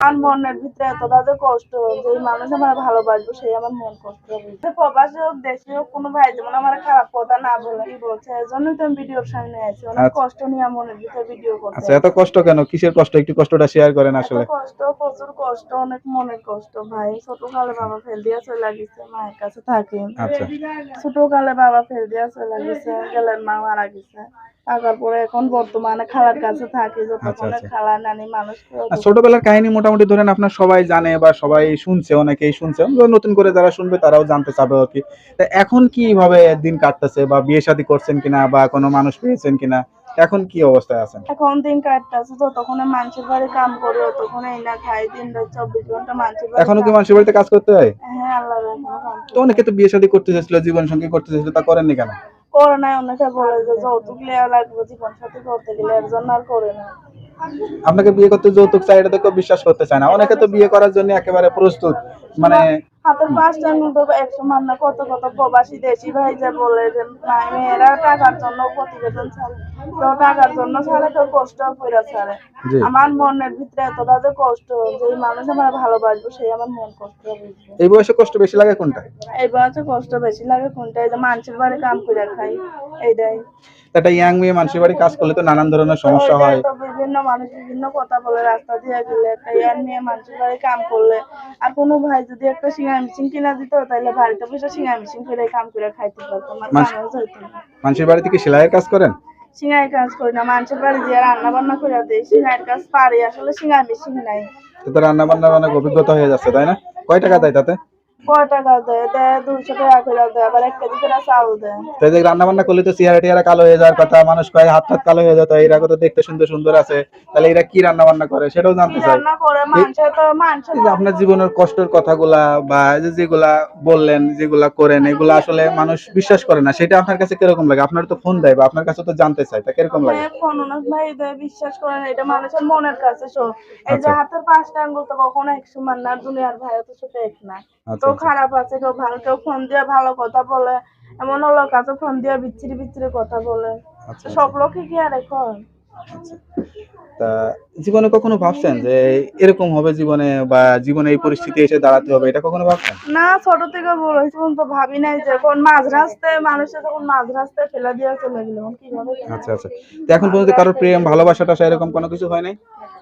আমার মনের ভিতরে এতটা যে কষ্ট যে মানুষ আমার ভালোবাসবো সেই আমার মন কষ্ট হবে। প্রবাসী হোক দেশি হোক কোনো ভাই যেমন আমার খারাপ কথা না বলে কি বলছে তো আমি ভিডিওর সামনে আছি। অনেক আচ্ছা। কষ্ট নিয়ে মনের ভিতরে ভিডিও করতে আচ্ছা এত কষ্ট কেন? কিসের কষ্ট? একটু কষ্টটা শেয়ার করেন আসলে। কষ্ট প্রচুর কষ্ট অনেক মনের কষ্ট ভাই। ছোটকালে বাবা ফেল দিয়া চলে গেছে মায়ের কাছে থাকি। আচ্ছা। ছোটকালে বাবা ফেল দিয়া চলে গেছে গেলেন মা মারা গেছে। থাকার পরে এখন বর্তমানে খালার কাছে থাকি যতক্ষণে আচ্ছা। খালা নানি মানুষ ছোটবেলার কাহিনী মোটামুটি ধরেন আপনার সবাই জানে বা সবাই শুনছে অনেকেই শুনছে। নতুন করে যারা শুনবে তারাও জানতে চাবে আর কি। এখন কীভাবে দিন কাটতেছে বা বিয়ে শাদী করছেন কিনা বা কোনো মানুষ পেয়েছেন কিনা? এখন কি অবস্থায় আছেন? এখন দিন কাটতেছে যতক্ষণে মানুষের বাড়ি কাম করি ততক্ষণ না খাই দিন রাত চব্বিশ ঘণ্টা মানুষের বাড়ি এখনও কি মানুষের বাড়িতে কাজ করতে হয়? হ্যাঁ আল্লাহ তো অনেকে তো বিয়ে শাদী করতে চাইছিল জীবন সঙ্গী করতে চাইছিল তা করেননি কেন? করে নাই অনেকে বলে যে যৌতুক লেয়া লাগবে জীবন সাথী করতে গেলে এর জন্য আর করে না আপনাকে বিয়ে করতে যৌতুক চাই এটা তো বিশ্বাস করতে চায় না। অনেকে তো বিয়ে করার জন্য একেবারে প্রস্তুত মানে হাতের পাঁচটা আঙুল তো একশো মান না কত কত প্রবাসী দেশি ভাই যে বলে যে মেয়েরা টাকার জন্য প্রতিবেদন ছাড়ে। তো টাকার জন্য ছাড়ে তো কষ্ট করে ছাড়ে। আমার মনের ভিতরে এতটা যে কষ্ট যে মানুষ আমার ভালোবাসবো সেই আমার মন কষ্ট বুঝবে। এই বয়সে কষ্ট বেশি লাগে কোনটা? এই বয়সে কষ্ট বেশি লাগে কোনটা? এই যে মানুষের বাড়ি কাম করে খাই এইটাই। একটা ইয়াং মেয়ে মানুষের বাড়ি কাজ করলে তো নানান ধরনের সমস্যা হয়। বিভিন্ন মানুষ বিভিন্ন কথা বলে রাস্তা দিয়ে গেলে একটা ইয়ার নিয়ে মানুষের বাড়ি কাম করলে আর কোনো ভাই যদি একটা সিঙ্গা মেশিন কিনা দিত তাহলে বাড়িতে বসে সিঙ্গা মেশিন করে কাম করে খাইতে পারতো আমার মাস- হইতো না। মানুষের বাড়িতে কি সেলাইয়ের কাজ করেন? সিঙ্গাই কাজ করি না মানুষের বাড়ি যে রান্না বান্না করে দেয় সিঙ্গাইয়ের কাজ পারি আসলে সিঙ্গাই মেশিন নাই। তো তো রান্না বান্না অনেক অভিজ্ঞতা হয়ে যাচ্ছে তাই না? কয় টাকা দেয় তাতে? রান্না বান্না করলে তো চেহারা টেহারা কালো হয়ে যাওয়ার কথা মানুষ কয় হাত হাত কালো হয়ে যেত এরা কত দেখতে সুন্দর সুন্দর আছে। তাহলে এরা কি রান্না বান্না করে? সেটাও জানতে চাই। আপনার জীবনের কষ্টের কথাগুলা বা যেগুলা বললেন যেগুলা করেন এগুলা আসলে মানুষ বিশ্বাস করে না। সেটা আপনার কাছে কীরকম লাগে? আপনার তো ফোন দেয় বা আপনার কাছে তো জানতে চাই তা কীরকম লাগে? হ্যাঁ, ফোন ভাই দেয় বিশ্বাস করেন এটা মানুষের মনের কাছে এই যে আচ্ছা। হাতের পাঁচটা আঙ্গুল তো কখনো এক সমান না দুনিয়ার ভাই তো ছোট এক না কেউ আচ্ছা। খারাপ আছে কেউ ভালো কেউ ফোন দিয়ে ভালো কথা বলে। এমন হলো কাছে ফোন দিয়ে বিচ্ছিরি বিচ্ছিরি কথা বলে। আচ্ছা সব লোকই কি আর এখন? আচ্ছা। তা জীবনে কখনো ভাবছেন যে এরকম হবে জীবনে বা জীবনে এই পরিস্থিতি এসে দাঁড়াতে হবে এটা কখনো ভাবছেন? না ছোট থেকে বড় তখন তো ভাবি নাই যে কোন মাঝ রাস্তায় মানুষের যখন মাঝ রাস্তায় ফেলে দিয়ে চলে গেল আচ্ছা আচ্ছা। তো এখন পর্যন্ত কারোর প্রেম ভালোবাসাটা সেরকম কোনো কিছু হয় নাই?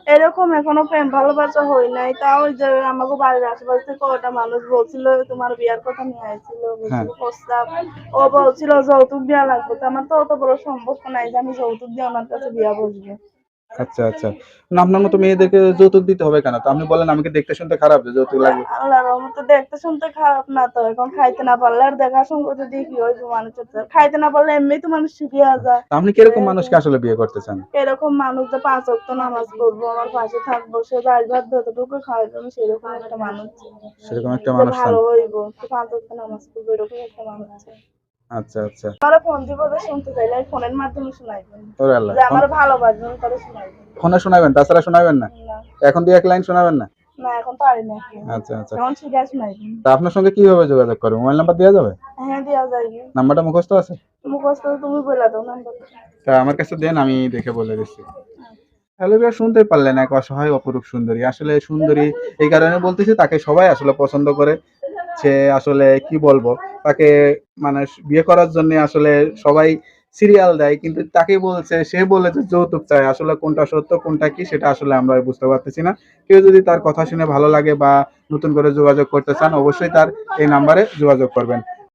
এরকম এখনও প্রেম ভালোবাসা হয় নাই। তাও যে আমাকে বাড়ির আশেপাশে থেকে ওটা মানুষ বলছিল তোমার বিয়ার কথা নিয়ে আসছিল বলছিল প্রস্তাব। ও বলছিল যৌতুক দেওয়া লাগবে। তো আমার তো অত বড় সম্ভব নাই যে আমি যৌতুক দিয়ে ওনার কাছে বিয়া বসবো। আচ্ছা আচ্ছা না আপনার মতো মেয়েদেরকে যৌতুক দিতে হবে কেন তো আপনি বলেন আমাকে দেখতে শুনতে খারাপ যে যৌতুক লাগবে আল্লাহর রহমতে দেখতে শুনতে খারাপ না তো এখন খাইতে না পারলে আর দেখা শুনতে দিয়ে কি হইব মানুষের তো। খাইতে না পারলে এমনি তো মানুষ শিখিয়ে যায় আপনি কীরকম মানুষকে আসলে বিয়ে করতে চান এরকম মানুষ যে পাঁচ অক্ত নামাজ পড়ব আমার পাশে থাকব সে বাড়ি ভাত যতটুকু খাওয়াইবো আমি সেরকম একটা মানুষ। সেরকম একটা মানুষ ভালো হইব পাঁচ অক্ত নামাজ পড়ব এরকম একটা মানুষ। আচ্ছা আচ্ছা। আমার ফোন দিব শুনতে চাইলে ফোনের মাধ্যমে শোনাইবেন ওরে আল্লাহ। যে আমার ভালোবাসবেন তাহলে শোনাইবেন ফোনে শোনাবেন তাছাড়া শোনাবেন না? এখন দুই এক লাইন শোনাবেন না? না এখন পারি না আচ্ছা আচ্ছা। এখন শিখে শোনাইবেন তা আপনার সঙ্গে কীভাবে যোগাযোগ করবে? মোবাইল নাম্বার দেওয়া যাবে? হ্যাঁ দেওয়া নাম্বারটা মুখস্থ আছে? মুখস্থ তুমি বলে দাও নাম্বার তা আমার কাছে দেন আমি দেখে বলে দিচ্ছি। হ্যালো বিয়া শুনতে পারলেন এক অসহায় অপরূপ সুন্দরী। আসলে সুন্দরী এই কারণে বলতেছি তাকে সবাই আসলে পছন্দ করে। সে আসলে কি বলব? তাকে মানে বিয়ে করার জন্য আসলে সবাই সিরিয়াল দেয়, কিন্তু তাকে বলছে, সে বলেছে যৌতুক চায় আসলে কোনটা সত্য, কোনটা কি সেটা আসলে আমরা বুঝতে পারতেছি না। কেউ যদি তার কথা শুনে ভালো লাগে বা নতুন করে যোগাযোগ করতে চান, অবশ্যই তার এই নাম্বারে যোগাযোগ করবেন।